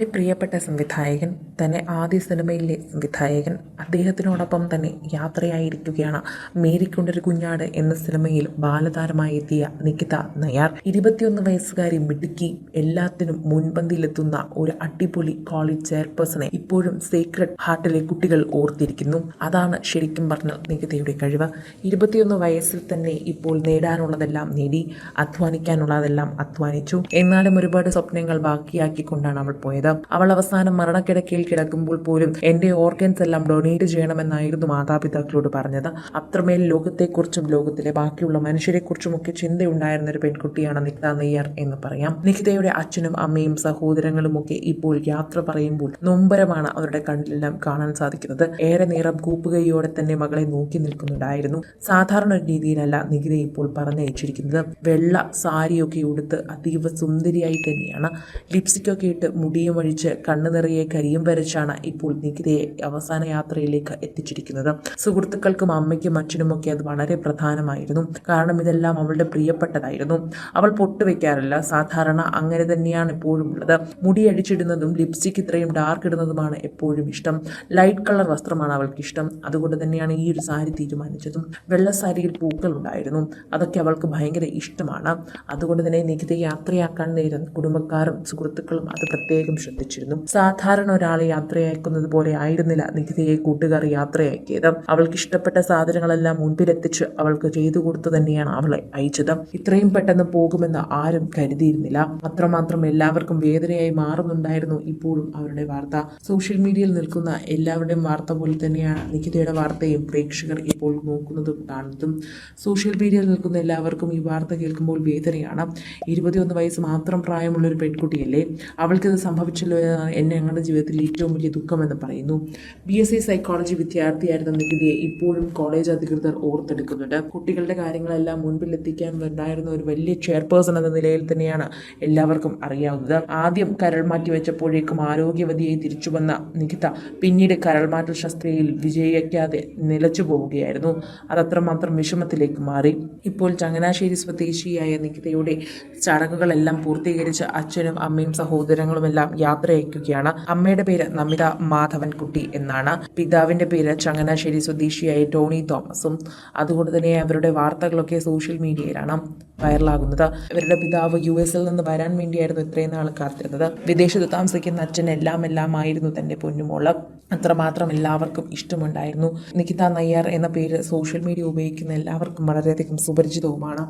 എന്റെ പ്രിയപ്പെട്ട സംവിധായകൻ തന്നെ ആദ്യ സിനിമയിലെ സംവിധായകൻ അദ്ദേഹത്തിനോടൊപ്പം തന്നെ യാത്രയായിരിക്കുകയാണ്. മേരിക്കൊണ്ടൊരു കുഞ്ഞാട് എന്ന സിനിമയിൽ ബാലതാരമായി എത്തിയ നികിത നയാർ ഇരുപത്തിയൊന്ന് വയസ്സുകാരി മിടുക്കി എല്ലാത്തിനും മുൻപന്തിയിലെത്തുന്ന ഒരു അടിപൊളി കോളേജ് ചെയർപേഴ്സണെ ഇപ്പോഴും സീക്രട്ട് ഹാർട്ടിലെ കുട്ടികൾ ഓർത്തിരിക്കുന്നു. അതാണ് ശരിക്കും പറഞ്ഞ നികിതയുടെ കഴിവ്. ഇരുപത്തിയൊന്ന് വയസ്സിൽ തന്നെ ഇപ്പോൾ നേടാനുള്ളതെല്ലാം നേടി അധ്വാനിക്കാനുള്ളതെല്ലാം അധ്വാനിച്ചു. എന്നാലും ഒരുപാട് സ്വപ്നങ്ങൾ ബാക്കിയാക്കിക്കൊണ്ടാണ് അവൾ പോയത്. അവൾ അവസാനം മരണക്കിടക്കയിൽ കിടക്കുമ്പോൾ പോലും എന്റെ ഓർഗൻസ് എല്ലാം ഡൊണേറ്റ് ചെയ്യണമെന്നായിരുന്നു മാതാപിതാക്കളോട് പറഞ്ഞത്. അത്രമേൽ ലോകത്തെക്കുറിച്ചും ലോകത്തിലെ ബാക്കിയുള്ള മനുഷ്യരെക്കുറിച്ചും ഒക്കെ ചിന്തയുണ്ടായിരുന്ന ഒരു പെൺകുട്ടിയാണ് നിഖിത നെയ്യർ എന്ന് പറയാം. നിഖിതയുടെ അച്ഛനും അമ്മയും സഹോദരങ്ങളും ഒക്കെ ഇപ്പോൾ യാത്ര പറയുമ്പോൾ നൊമ്പരമാണ് അവരുടെ കണ്ണിലെല്ലാം കാണാൻ സാധിക്കുന്നത്. ഏറെ നേരം കൂപ്പുകയോടെ തന്നെ മകളെ നോക്കി നിൽക്കുന്നുണ്ടായിരുന്നു. സാധാരണ ഒരു രീതിയിലല്ല നിഖിത ഇപ്പോൾ പറഞ്ഞയച്ചിരിക്കുന്നത്. വെള്ള സാരിയൊക്കെ ഉടുത്ത് അതീവ സുന്ദരിയായി തന്നെയാണ്. ലിപ്സ്റ്റിക്കൊക്കെ ഇട്ട് മുടിയും ഒഴിച്ച് കണ്ണു നിറയെ കരിയും വരച്ചാണ് ഇപ്പോൾ നികിതയെ അവസാന യാത്രയിലേക്ക് എത്തിച്ചിരിക്കുന്നത്. സുഹൃത്തുക്കൾക്കും അമ്മയ്ക്കും അച്ഛനുമൊക്കെ അത് വളരെ പ്രധാനമായിരുന്നു. കാരണം ഇതെല്ലാം അവളുടെ പ്രിയപ്പെട്ടതായിരുന്നു. അവൾ പൊട്ടുവെക്കാറില്ല. സാധാരണ അങ്ങനെ തന്നെയാണ് എപ്പോഴും ഉള്ളത്. മുടി അടിച്ചിടുന്നതും ലിപ്സ്റ്റിക് ഇത്രയും ഡാർക്ക് ഇടുന്നതുമാണ് എപ്പോഴും ഇഷ്ടം. ലൈറ്റ് കളർ വസ്ത്രമാണ് അവൾക്ക് ഇഷ്ടം. അതുകൊണ്ട് തന്നെയാണ് ഈ ഒരു സാരി തീരുമാനിച്ചതും. വെള്ള സാരിയിൽ പൂക്കൾ ഉണ്ടായിരുന്നു. അതൊക്കെ അവൾക്ക് ഭയങ്കര ഇഷ്ടമാണ്. അതുകൊണ്ട് തന്നെ നികിത യാത്രയാക്കാൻ നേരം കുടുംബക്കാരും സുഹൃത്തുക്കളും അത് പ്രത്യേകം ശ്രദ്ധിച്ചിരുന്നു. സാധാരണ ഒരാളെ യാത്രയക്കുന്നത് പോലെ ആയിരുന്നില്ല നികിതയെ കൂട്ടുകാർ യാത്രയാക്കിയത് അവൾക്ക് ഇഷ്ടപ്പെട്ട സാധനങ്ങളെല്ലാം മുൻപിലെത്തിച്ച് അവൾക്ക് ചെയ്തു കൊടുത്തു തന്നെയാണ് അവളെ അയച്ചത്. ഇത്രയും പെട്ടെന്ന് പോകുമെന്ന് ആരും കരുതിയിരുന്നില്ല. അത്രമാത്രം എല്ലാവർക്കും വേദനയായി മാറുന്നുണ്ടായിരുന്നു ഇപ്പോഴും അവരുടെ വാർത്ത. സോഷ്യൽ മീഡിയയിൽ നിൽക്കുന്ന എല്ലാവരുടെയും വാർത്ത പോലെ തന്നെയാണ് നികിതയുടെ വാർത്തയും പ്രേക്ഷകർ ഇപ്പോൾ നോക്കുന്നതും കാണുന്നതും. സോഷ്യൽ മീഡിയയിൽ നിൽക്കുന്ന എല്ലാവർക്കും ഈ വാർത്ത കേൾക്കുമ്പോൾ വേദനയാണ്. ഇരുപത്തിയൊന്ന് വയസ്സ് മാത്രം പ്രായമുള്ള ഒരു പെൺകുട്ടിയല്ലേ? അവൾക്കിത് സംഭവിച്ചല്ലോ എന്നതാണ് എന്നെ ഞങ്ങളുടെ ജീവിതത്തിൽ ഏറ്റവും വലിയ ദുഃഖമെന്ന് പറയുന്നു. ബി എസ് സി സൈക്കോളജി വിദ്യാർത്ഥിയായിരുന്ന നികുതിയെ ഇപ്പോഴും കോളേജ് അധികൃതർ ഓർത്തെടുക്കുന്നുണ്ട്. കുട്ടികളുടെ കാര്യങ്ങളെല്ലാം മുൻപിൽ എത്തിക്കാനുണ്ടായിരുന്ന ഒരു വലിയ ചെയർപേഴ്സൺ എന്ന നിലയിൽ തന്നെയാണ് എല്ലാവർക്കും അറിയാവുന്നത്. ആദ്യം കരൾ മാറ്റി വെച്ചപ്പോഴേക്കും ആരോഗ്യവതിയായി തിരിച്ചു വന്ന നികിത പിന്നീട് കരൾമാറ്റ ശസ്ത്രയിൽ വിജയിക്കാതെ നിലച്ചു പോവുകയായിരുന്നു. അതത്രമാത്രം വിഷമത്തിലേക്ക് മാറി. ഇപ്പോൾ ചങ്ങനാശ്ശേരി സ്വദേശിയായ നികിതയുടെ ചടങ്ങുകളെല്ലാം പൂർത്തീകരിച്ച് അച്ഛനും അമ്മയും സഹോദരങ്ങളുമെല്ലാം യാത്ര അയക്കുകയാണ്. അമ്മയുടെ പേര് നമിത മാധവൻകുട്ടി എന്നാണ്. പിതാവിന്റെ പേര് ചങ്ങനാശ്ശേരി സ്വദേശിയായ ടോണി തോമസും അതുകൊണ്ട് തന്നെ അവരുടെ വാർത്തകളൊക്കെ സോഷ്യൽ മീഡിയയിലാണ് വൈറലാകുന്നത്. ഇവരുടെ പിതാവ് യു എസിൽ നിന്ന് വരാൻ വേണ്ടിയായിരുന്നു ഇത്രയും നാൾ കാത്തിരുന്നത്. വിദേശത്ത് താമസിക്കുന്ന അച്ഛൻ എല്ലാം എല്ലാം ആയിരുന്നു തന്റെ പൊന്നുമോൾ. അത്രമാത്രം എല്ലാവർക്കും ഇഷ്ടമുണ്ടായിരുന്നു. നിഖിത നയ്യാർ എന്ന പേര് സോഷ്യൽ മീഡിയ ഉപയോഗിക്കുന്ന എല്ലാവർക്കും വളരെയധികം സുപരിചിതവുമാണ്.